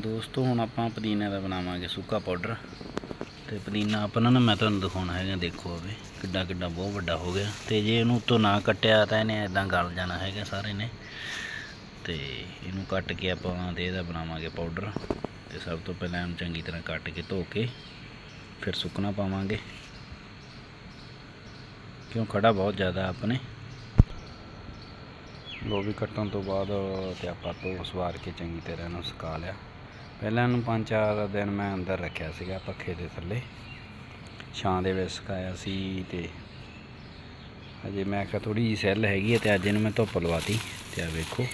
ਦੋਸਤੋ, ਹੁਣ ਆਪਾਂ ਪੁਦੀਨੇ ਦਾ ਬਣਾਵਾਂਗੇ ਸੁੱਕਾ ਪਾਊਡਰ। ਤੇ ਪੁਦੀਨਾ ਆਪਣਾ ਨਾ ਮੈਂ ਤੁਹਾਨੂੰ ਦਿਖਾਉਣਾ ਹੈਗਾ, ਦੇਖੋ ਆਵੇ ਕਿੱਡਾ ਕਿੱਡਾ ਬਹੁਤ ਵੱਡਾ ਹੋ ਗਿਆ। ਤੇ ਜੇ ਇਹਨੂੰ ਉੱਤੋਂ ਨਾ ਕੱਟਿਆ ਤਾਂ ਇਹਨੇ ਇਦਾਂ ਗਲ ਜਾਣਾ ਹੈਗਾ ਸਾਰੇ ਨੇ। ਤੇ ਇਹਨੂੰ ਕੱਟ ਕੇ ਆਪਾਂ ਤੇ ਇਹਦਾ ਬਣਾਵਾਂਗੇ ਪਾਊਡਰ। ਤੇ ਸਭ ਤੋਂ ਪਹਿਲਾਂ ਇਹਨੂੰ ਚੰਗੀ ਤਰ੍ਹਾਂ ਕੱਟ ਕੇ ਧੋ ਕੇ ਫਿਰ ਸੁੱਕਣਾ ਪਾਵਾਂਗੇ। ਕਿਉਂ, ਖੜਾ ਬਹੁਤ ਜ਼ਿਆਦਾ ਆਪਣੇ ਲੋ ਵੀ ਕੱਟਣ ਤੋਂ ਬਾਅਦ ਤੇ ਆਪਾਂ ਧੋ ਸਵਾਰ ਕੇ ਚੰਗੀ ਤਰ੍ਹਾਂ ਇਹਨੂੰ ਸੁਕਾ ਲਿਆ। ਪਹਿਲਾਂ ਇਹਨੂੰ ਪੰਜ ਚਾਰ ਦਿਨ ਮੈਂ ਅੰਦਰ ਰੱਖਿਆ ਸੀਗਾ ਪੱਖੇ ਦੇ ਥੱਲੇ। ਛਾਂ ਦੇ ਵਿੱਚ ਸੁਕਾਇਆ ਸੀ ਤੇ ਅਜੇ ਮੈਂ ਕਿਹਾ ਥੋੜੀ ਜਿਹੀ ਸੈੱਲ ਹੈਗੀ ਹੈ ਤੇ ਅੱਜ ਇਹਨੂੰ ਮੈਂ ਧੁੱਪ ਲਵਾਤੀ ਤੇ ਆ ਵੇਖੋ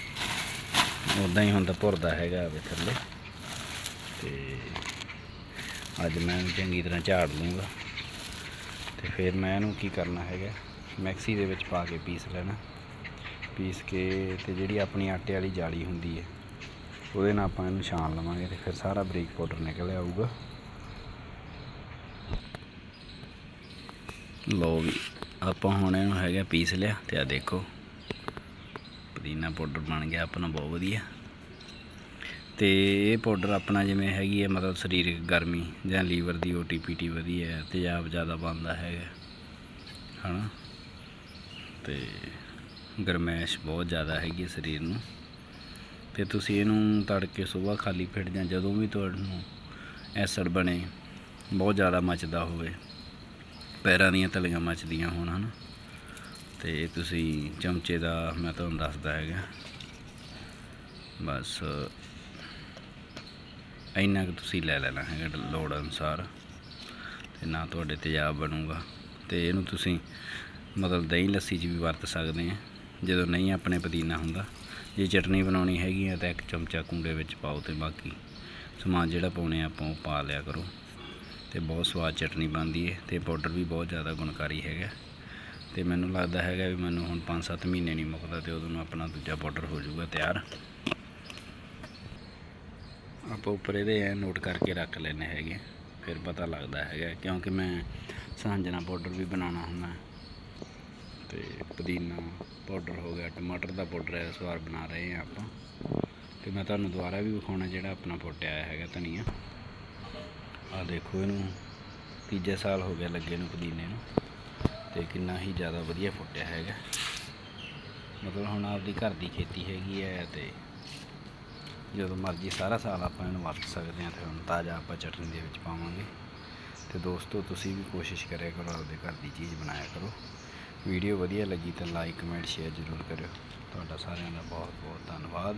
ਉਦਾਂ ਹੀ ਹੁੰਦਾ ਭੁਰਦਾ ਹੈਗਾ ਵੇ ਥੱਲੇ। ਤੇ ਅੱਜ ਮੈਂ ਚੰਗੀ ਤਰ੍ਹਾਂ ਝਾੜ ਲੂੰਗਾ। ਤੇ ਫਿਰ ਮੈਂ ਇਹਨੂੰ ਕੀ ਕਰਨਾ ਹੈਗਾ, ਮੈਕਸੀ ਦੇ ਵਿੱਚ ਪਾ ਕੇ ਪੀਸ ਲੈਣਾ। ਪੀਸ ਕੇ ਤੇ ਜਿਹੜੀ ਆਪਣੀ ਆਟੇ ਵਾਲੀ ਜਾਲੀ ਹੁੰਦੀ ਹੈ ਉਹਦੇ ਨਾਲ ਆਪਾਂ ਇਹਨੂੰ ਛਾਣ ਲਵਾਂਗੇ ਤੇ ਫਿਰ ਸਾਰਾ ਬਰੀਕ ਪਾਊਡਰ ਨਿਕਲ ਆਊਗਾ। ਲੋ ਵੀ, ਆਪਾਂ ਹੁਣ ਇਹਨੂੰ ਹੈਗਾ ਪੀਸ ਲਿਆ ਤੇ ਆ ਦੇਖੋ, ਪੁਦੀਨਾ ਪਾਊਡਰ ਬਣ ਗਿਆ ਆਪਣਾ, ਬਹੁਤ ਵਧੀਆ। ਤੇ ਇਹ ਪਾਊਡਰ ਆਪਣਾ ਜਿਵੇਂ ਹੈਗੀ ਹੈ ਮਤਲਬ ਸਰੀਰਕ ਗਰਮੀ ਜਾਂ ਲੀਵਰ ਦੀ ਓਟੀਪੀਟੀ ਵਧੀਆ ਹੈ, ਤੇਜ਼ਾਬ ਜ਼ਿਆਦਾ ਬਣਦਾ ਹੈਗਾ, ਹਨਾ? ਤੇ ਗਰਮੈਸ਼ ਬਹੁਤ ਜ਼ਿਆਦਾ ਹੈਗੀ ਹੈ ਸਰੀਰ ਨੂੰ। ਤੇ ਤੁਸੀਂ ਇਹਨੂੰ ਤੜਕੇ ਸਵੇਰ ਖਾਲੀ ਪੇਟ ਜਾਂ ਜਦੋਂ ਵੀ ਤੁਹਾਨੂੰ ਐਸਿਡ ਬਣੇ, ਬਹੁਤ ਜ਼ਿਆਦਾ ਮੱਚਦਾ ਹੋਵੇ। ਪੈਰਾਂ ਦੀਆਂ ਤਲੀਆਂ ਮੱਚਦੀਆਂ ਹੋਣ, ਹਨ? ਤੇ ਤੁਸੀਂ ਚਮਚੇ ਦਾ ਮੈਂ ਤੁਹਾਨੂੰ ਦੱਸਦਾ ਹੈਗਾ। ਬਸ, ਇੰਨਾ ਕੁ ਤੁਸੀਂ ਲੈ ਲੈਣਾ ਹੈਗਾ ਲੋੜ ਅਨੁਸਾਰ। ਤੇ ਨਾ ਤੁਹਾਡੇ ਤੇਜ਼ਾਬ ਬਣੂਗਾ। ਤੇ ਇਹਨੂੰ ਤੁਸੀਂ ਮਤਲਬ ਦਹੀਂ ਲੱਸੀ 'ਚ ਵੀ ਵਰਤ ਸਕਦੇ ਆ। ਜਦੋਂ ਨਹੀਂ ਆਪਣੇ ਪੁਦੀਨਾ ਹੁੰਦਾ, ਜੇ ਚਟਨੀ ਬਣਾਉਣੀ ਹੈਗੀ ਆ ਤਾਂ ਇੱਕ ਚਮਚਾ ਕੁੰਡੇ ਵਿੱਚ ਪਾਓ ਤੇ ਬਾਕੀ ਸਮਾਨ ਜਿਹੜਾ ਪਾਉਣੇ ਆਪਾਂ ਉਹ ਪਾ ਲਿਆ ਕਰੋ। ਤੇ ਬਹੁਤ ਸਵਾਦ ਚਟਨੀ ਬਣਦੀ ਹੈ ਤੇ ਪਾਊਡਰ ਵੀ ਬਹੁਤ ਜ਼ਿਆਦਾ ਗੁਣਕਾਰੀ ਹੈਗਾ। ਤੇ ਮੈਨੂੰ ਲੱਗਦਾ ਹੈਗਾ ਵੀ ਮੈਨੂੰ ਹੁਣ 5-7 ਮਹੀਨੇ ਨਹੀਂ ਮੁੱਕਦਾ ਤੇ ਉਦੋਂ ਨੂੰ ਆਪਣਾ ਦੂਜਾ ਪਾਊਡਰ ਹੋ ਜਾਊਗਾ ਤਿਆਰ। ਆਪਾਂ ਉੱਪਰ ਇਹਦੇ ਐ ਨੋਟ ਕਰਕੇ ਰੱਖ ਲੈਣੇ ਹੈਗੇ। ਫਿਰ ਪਤਾ ਲੱਗਦਾ ਹੈਗਾ ਕਿਉਂਕਿ ਮੈਂ ਸਾਂਝਣਾ ਪਾਊਡਰ ਵੀ ਬਣਾਉਣਾ ਹੁੰਦਾ। ਤੇ ਪੁਦੀਨਾ ਪਾਊਡਰ ਹੋ ਗਿਆ, ਟਮਾਟਰ ਦਾ ਪਾਊਡਰ ਇਸ ਵਾਰ ਬਣਾ ਰਹੇ ਹਾਂ ਆਪਾਂ। ਤੇ ਮੈਂ ਤੁਹਾਨੂੰ ਦੁਬਾਰਾ ਵੀ ਵਿਖਾਉਣਾ ਜਿਹੜਾ ਆਪਣਾ ਫੁੱਟਿਆ ਆਇਆ ਹੈਗਾ ਧਨੀਆ। ਆ ਦੇਖੋ ਇਹਨੂੰ ਤੀਜੇ ਸਾਲ ਹੋ ਗਿਆ ਲੱਗੇ ਨੂੰ ਪੁਦੀਨੇ ਨੂੰ। ਤੇ ਕਿੰਨਾ ਹੀ ਜ਼ਿਆਦਾ ਵਧੀਆ ਫੁੱਟਿਆ ਹੈਗਾ। ਮਤਲਬ ਹੁਣ ਆਪਦੀ ਘਰ ਦੀ ਖੇਤੀ ਹੈਗੀ ਹੈ ਤੇ ਜਦੋਂ ਮਰਜ਼ੀ ਸਾਰਾ ਸਾਲ ਆਪਾਂ ਇਹਨੂੰ ਵਰਤ ਸਕਦੇ ਹਾਂ ਤੇ ਹੁਣ ਤਾਜ਼ਾ ਆਪਾਂ ਚਟਨੀ ਦੇ ਵਿੱਚ ਪਾਵਾਂਗੇ। ਤੇ ਦੋਸਤੋ, ਤੁਸੀਂ ਵੀ ਕੋਸ਼ਿਸ਼ ਕਰਿਆ ਕਰੋ ਆਪਦੇ ਘਰ ਦੀ ਚੀਜ਼ ਬਣਾਇਆ ਕਰੋ। ਵੀਡੀਓ ਵਧੀਆ ਲੱਗੀ ਤਾਂ ਲਾਈਕ, ਕਮੈਂਟ, ਸ਼ੇਅਰ ਜ਼ਰੂਰ ਕਰਿਓ। ਤੁਹਾਡਾ ਸਾਰਿਆਂ ਦਾ ਬਹੁਤ ਬਹੁਤ ਧੰਨਵਾਦ।